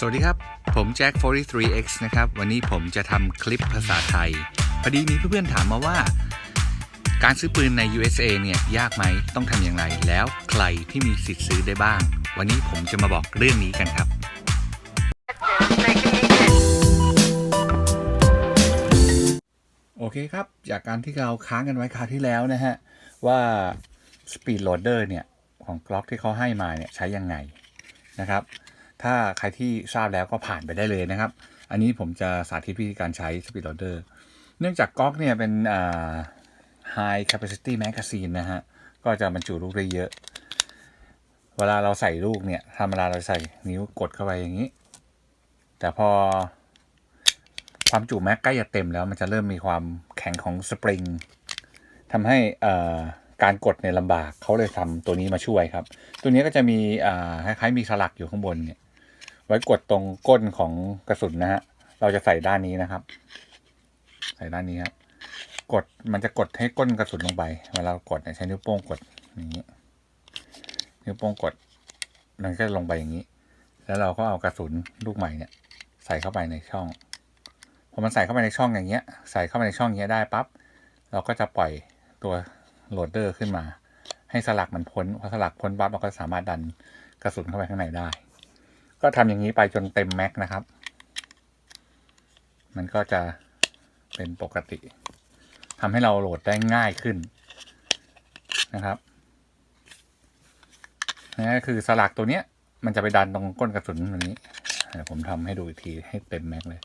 สวัสดีครับ ผมแจ็ค 43x นะครับ วันนี้ผมจะทำคลิปภาษาไทย พอดีมีเพื่อนๆถามมาว่า การซื้อปืนใน USA เนี่ยยากไหม ต้องทำอย่างไร แล้วใครที่มีสิทธิ์ซื้อได้บ้าง วันนี้ผมจะมาบอกเรื่องนี้กันครับ โอเคครับ จากการที่เราค้างกันไว้คราวที่แล้วนะฮะ ว่า Speed Loader เนี่ย ของ Glock ที่เขาให้มาเนี่ยใช้ยังไงนะครับ ถ้าใครที่ทราบแล้วก็ผ่านไปได้เลยนะครับ อันนี้ผมจะสาธิตวิธีการใช้ Speed Loader เนื่องจาก Glock เนี่ยเป็น High Capacity Magazine นะฮะ ก็จะบรรจุลูกได้เยอะ เวลาเราใส่ลูกเนี่ยธรรมดาเราใส่นิ้วกดเข้าไปอย่างนี้ แต่พอความจุแม็กใกล้จะเต็มแล้วมันจะเริ่มมีความแข็งของสปริงทำให้การกดเนี่ยลำบากเขาเลยทำตัวนี้มาช่วยครับ ตัวนี้ก็จะมีคล้ายๆมีสลักอยู่ข้างบนเนี่ย ไว้กดตรงก้นของกระสุนนะฮะ เราจะใส่ด้านนี้นะครับ ใส่ด้านนี้ครับ กดมันจะกดให้ก้นกระสุนลงไป เวลากดเนี่ยใช้นิ้วโป้งกดอย่างนี้ นิ้วโป้งกดมันก็ลงไปอย่างนี้ แล้วเราก็เอากระสุนลูกใหม่เนี่ย ใส่เข้าไปในช่องพอมันใส่เข้าไปในช่องอย่างเงี้ย ใส่เข้าไปในช่องอย่างเงี้ยได้ปั๊บ เราก็จะปล่อยตัวโหลดเดอร์ขึ้นมา ให้สลักมันพ้น พอสลักพ้นปั๊บเราก็สามารถดันกระสุนเข้าไปข้างในได้ ก็ทำอย่างนี้ไปจนเต็มแม็กนะครับ มันก็จะเป็นปกติทำให้เราโหลดได้ง่ายขึ้นนะครับนี่ก็คือสลักตัวเนี้ย มันจะไปดันตรงก้นกระสุนตรงนี้เดี๋ยวผมทำให้ดูอีกทีให้เต็มแม็กเลย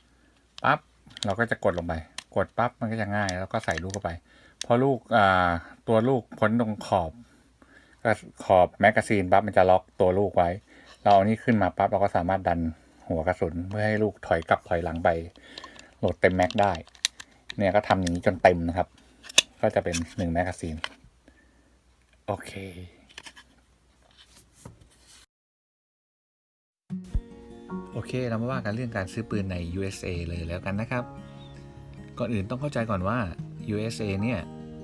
ปั๊บเราก็จะกดลงไป กดปั๊บมันก็จะง่าย แล้วก็ใส่ลูกเข้าไปพอลูกตัวลูกพ้นตรงขอบขอบแมกกาซีนปั๊บมันจะล็อกตัวลูกไว้ เราเอานี่ขึ้นมาปั๊บเราก็สามารถดันหัวกระสุนเพื่อให้ลูกถอยกลับถอยหลังไปโหลดเต็มแม็กได้ เนี่ยก็ทำอย่างนี้จนเต็มนะครับ ก็จะเป็นหนึ่งแมกกาซีน โอเคโอเค เรามาว่ากันเรื่องการซื้อปืนใน USA เลยแล้วกันนะครับ ก่อนอื่นต้องเข้าใจก่อนว่า USA เนี่ย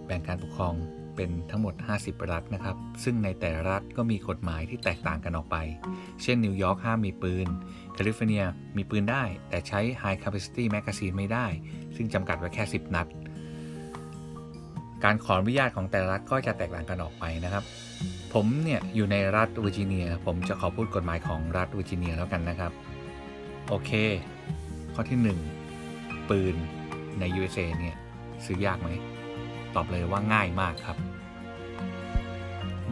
แบ่งการปกครอง เป็นทั้งหมด 50 รัฐนะครับ ซึ่งในแต่ละรัฐก็มีกฎหมายที่แตกต่างกันออกไป เช่นนิวยอร์กห้ามมีปืน แคลิฟอร์เนียมีปืนได้ แต่ใช้ High Capacity Magazine ไม่ได้ ซึ่งจำกัดไว้แค่ 10 นัด การขออนุญาตของแต่ละรัฐก็จะแตกต่างกันออกไปนะครับ ผมเนี่ยอยู่ในรัฐเวอร์จิเนีย ผมจะขอพูดกฎหมายของรัฐเวอร์จิเนียแล้วกันนะครับ โอเค ข้อที่ 1 ปืนใน USA เนี่ยซื้อยากไหม ตอบเลยว่าง่ายมากครับ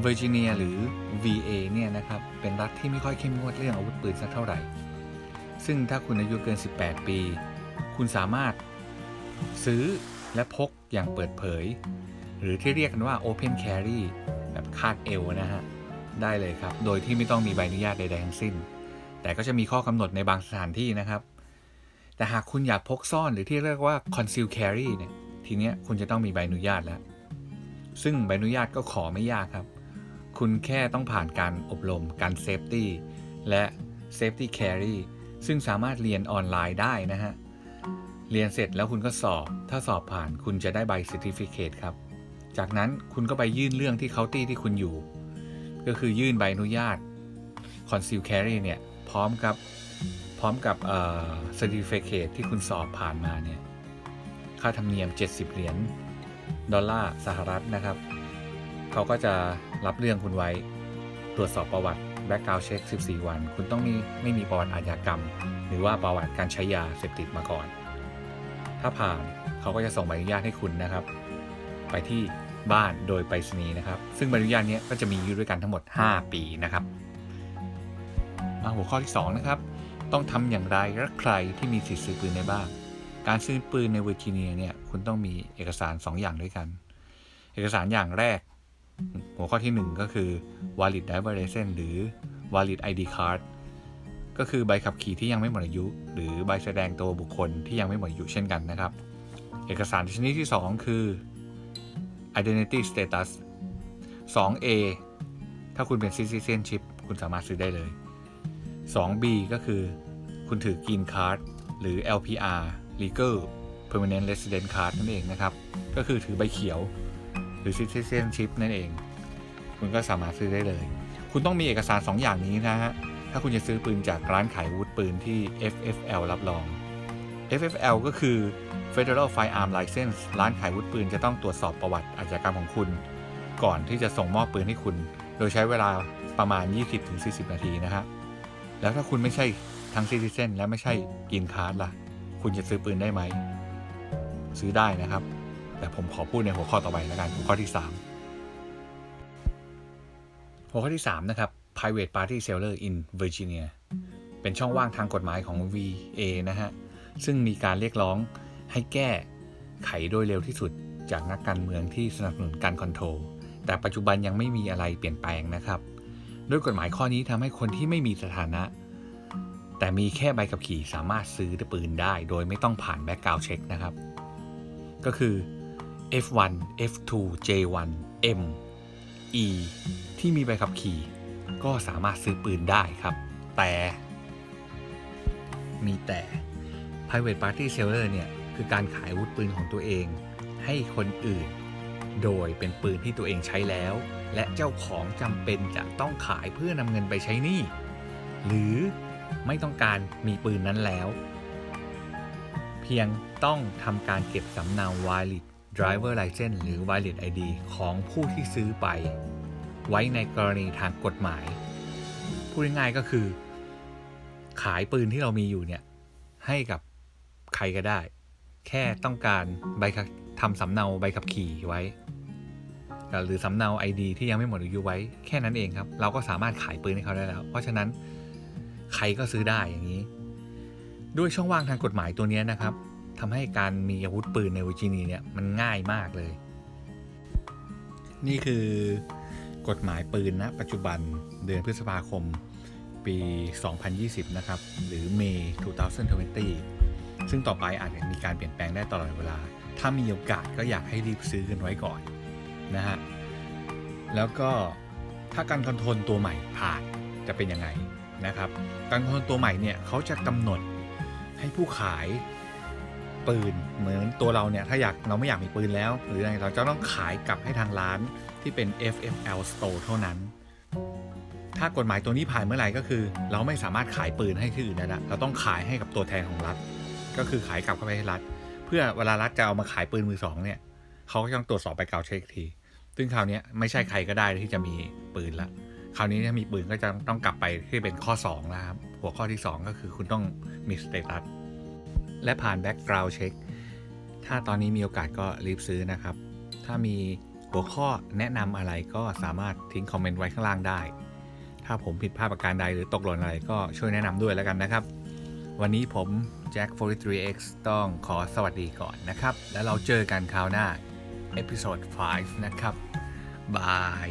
เวอร์จิเนียหรือ VA เนี่ยนะครับ เป็นรัฐที่ไม่ค่อยเข้มงวดเรื่องอาวุธปืนสักเท่าไหร่ ซึ่งถ้าคุณอายุเกิน 18 ปี คุณสามารถซื้อและพกอย่างเปิดเผย หรือที่เรียกกันว่า Open Carry แบบคาดเอวนะฮะ ได้เลยครับ โดยที่ไม่ต้องมีใบอนุญาตใดๆทั้งสิ้น แต่ก็จะมีข้อกำหนดในบางสถานที่นะครับ แต่หากคุณอยากพกซ่อนหรือที่เรียกว่า conceal carry เนี่ย ทีเนี้ยคุณจะต้องมีใบอนุญาตแล้ว ซึ่งใบอนุญาตก็ขอไม่ยากครับ คุณแค่ต้องผ่านการอบรมการ safety และ safety carry ซึ่งสามารถเรียนออนไลน์ได้นะฮะ เรียนเสร็จแล้วคุณก็สอบ ถ้าสอบผ่านคุณจะได้ใบ certificate ครับ จากนั้นคุณก็ไปยื่นเรื่องที่เคาน์ตี้ที่คุณอยู่ ก็คือยื่นใบอนุญาต conceal carry เนี่ยพร้อมกับพร้อมกับเอ่อ certificate ที่คุณสอบผ่านมาเนี่ย ค่าธรรมเนียม 70 เหรียญดอลลาร์สหรัฐนะครับ เขาก็จะรับเรื่องคุณไว้ ตรวจสอบประวัติ background check 14 วัน คุณต้องมีไม่มีประวัติอาชญากรรม หรือว่าประวัติการใช้ยาเสพติดมาก่อน ถ้าผ่านเขาก็จะส่งใบอนุญาตให้คุณนะครับ ไปที่บ้านโดยไปรษณีย์นะครับ ซึ่งใบอนุญาตเนี้ยก็จะมีอยู่ด้วยกันทั้งหมด 5 ปีนะครับหัวข้อที่ 2 นะครับ ต้องทำอย่างไรและใครที่มีสิทธิ์ซื้อปืนได้บ้าง การซื้อปืนในเวอร์จิเนียเนี่ยคุณต้องมีเอกสาร 2 อย่างด้วยกัน เอกสารอย่างแรก หัวข้อที่ 1 ก็คือ valid driver license หรือ valid ID card ก็คือใบขับขี่ที่ยังไม่หมดอายุ หรือใบแสดงตัวบุคคลที่ยังไม่หมดอายุเช่นกันนะครับ เอกสารชนิดที่ 2 คือ identity status 2A ถ้าคุณเป็น citizenship คุณสามารถซื้อได้เลย 2B ก็คือ คุณถือ Green Card หรือ LPR Legal Permanent Resident Card นั่นเองนะครับ ก็คือถือใบเขียวหรือ Citizenship นั่นเอง คุณก็สามารถซื้อได้เลย คุณต้องมีเอกสาร 2 อย่างนี้นะฮะ ถ้าคุณจะซื้อปืนจากร้านขายวุธปืนที่ FFL รับรอง FFL ก็คือ Federal Firearm License ร้านขายวุธปืนจะต้องตรวจสอบประวัติอาชญากรรมของคุณ ก่อนที่จะส่งมอบปืนให้คุณ โดยใช้เวลาประมาณ 20-40 นาทีนะครับแล้วถ้าคุณไม่ใช่ทั้ง Citizen และไม่ใช่กินคาร์ดล่ะ คุณจะซื้อปืนได้ไหม ซื้อได้นะครับ แต่ผมขอพูดในหัวข้อต่อไปแล้วกันหัวข้อที่ 3 หัวข้อที่ 3 นะครับ private party seller in Virginia เป็นช่องว่างทางกฎหมายของ VA นะฮะ ซึ่งมีการเรียกร้องให้แก้ไขโดยเร็วที่สุดจากนักการเมืองที่สนับสนุนการคอนโทรล แต่ปัจจุบันยังไม่มีอะไรเปลี่ยนแปลงนะครับ ด้วยกฎหมายข้อนี้ทำให้คนที่ไม่มีสถานะ แต่มีแค่ใบขับขี่สามารถซื้อปืนได้ โดยไม่ต้องผ่านแบ็กกราวเช็คนะครับ ก็คือ F1 F2 J1 M E ที่มีใบขับขี่ ก็สามารถซื้อปืนได้ครับ แต่ มีแต่ private party seller เนี่ย คือการขายอาวุธปืนของตัวเอง ให้คนอื่น โดยเป็นปืนที่ตัวเองใช้แล้ว และเจ้าของจำเป็นจะต้องขายเพื่อนำเงินไปใช้หนี้หรือ ไม่ต้องการมีปืนนั้นแล้ว เพียงต้องทำการเก็บสำเนา valid driver license หรือ valid ID ของผู้ที่ซื้อไป ไว้ในกรณีทางกฎหมาย พูดง่ายๆก็คือ ขายปืนที่เรามีอยู่เนี่ย ให้กับใครก็ได้ แค่ต้องการใบขับทำสำเนาใบขับขี่ไว้หรือสำเนา ID ที่ยังไม่หมดอายุไว้แค่นั้นเองครับ เราก็สามารถขายปืนให้เขาได้แล้ว เพราะฉะนั้น ใครก็ซื้อได้อย่างนี้ ด้วยช่องว่างทางกฎหมายตัวนี้นะครับทำให้การมีอาวุธปืนในเวอร์จิเนียเนี่ยมันง่ายมากเลย นี่คือกฎหมายปืนนะปัจจุบันเดือนพฤษภาคมปี 2020 นะครับ หรือเมย์2020 ซึ่งต่อไปอาจจะมีการเปลี่ยนแปลงได้ตลอดเวลา ถ้ามีโอกาสก็อยากให้รีบซื้อกันไว้ก่อนนะฮะ แล้วก็ถ้าการคอนโทรลตัวใหม่ผ่านจะเป็นยังไง นะครับการคอนโทรลตัวใหม่เนี่ยเขาจะกำหนดให้ผู้ขายปืนเหมือนตัวเราเนี่ยถ้าอยากเราไม่อยากมีปืนแล้ว หรืออะไรเราจะต้องขายกลับให้ทางร้านที่เป็น FFL Store เท่านั้น ถ้ากฎหมายตัวนี้ผ่านเมื่อไหร่ก็คือ เราไม่สามารถขายปืนให้ที่อื่นได้ละเราต้องขายให้กับตัวแทนของรัฐ ก็คือขายกลับเข้าไปให้รัฐ เพื่อเวลารัฐจะเอามาขายปืนมือสองเนี่ยเขาก็ต้องตรวจสอบไปกาเช็คอีกที ซึ่งคราวนี้ไม่ใช่ใครก็ได้ที่จะมีปืนละ คราวนี้ถ้ามีปืนก็จะต้องกลับไปที่เป็นข้อ2แล้วครับหัวข้อที่ 2 ก็คือคุณต้องมีสเตตัสและผ่านแบ็กกราว n d เช็คถ้าตอนนี้มีโอกาสก็รีบซื้อนะครับ ถ้ามีหัวข้อแนะนำอะไรก็สามารถทิ้งคอมเมนต์ไว้ข้างล่างได้ ถ้าผมผิดพลาดประการใดหรือตกหล่นอะไรก็ช่วยแนะนำด้วยแล้วกันนะครับ วันนี้ผมแจ็ค 43x ต้องขอสวัสดีก่อนนะครับ แล้วเราเจอกันคราวหน้าเอพิโซด 5 นะครับ บาย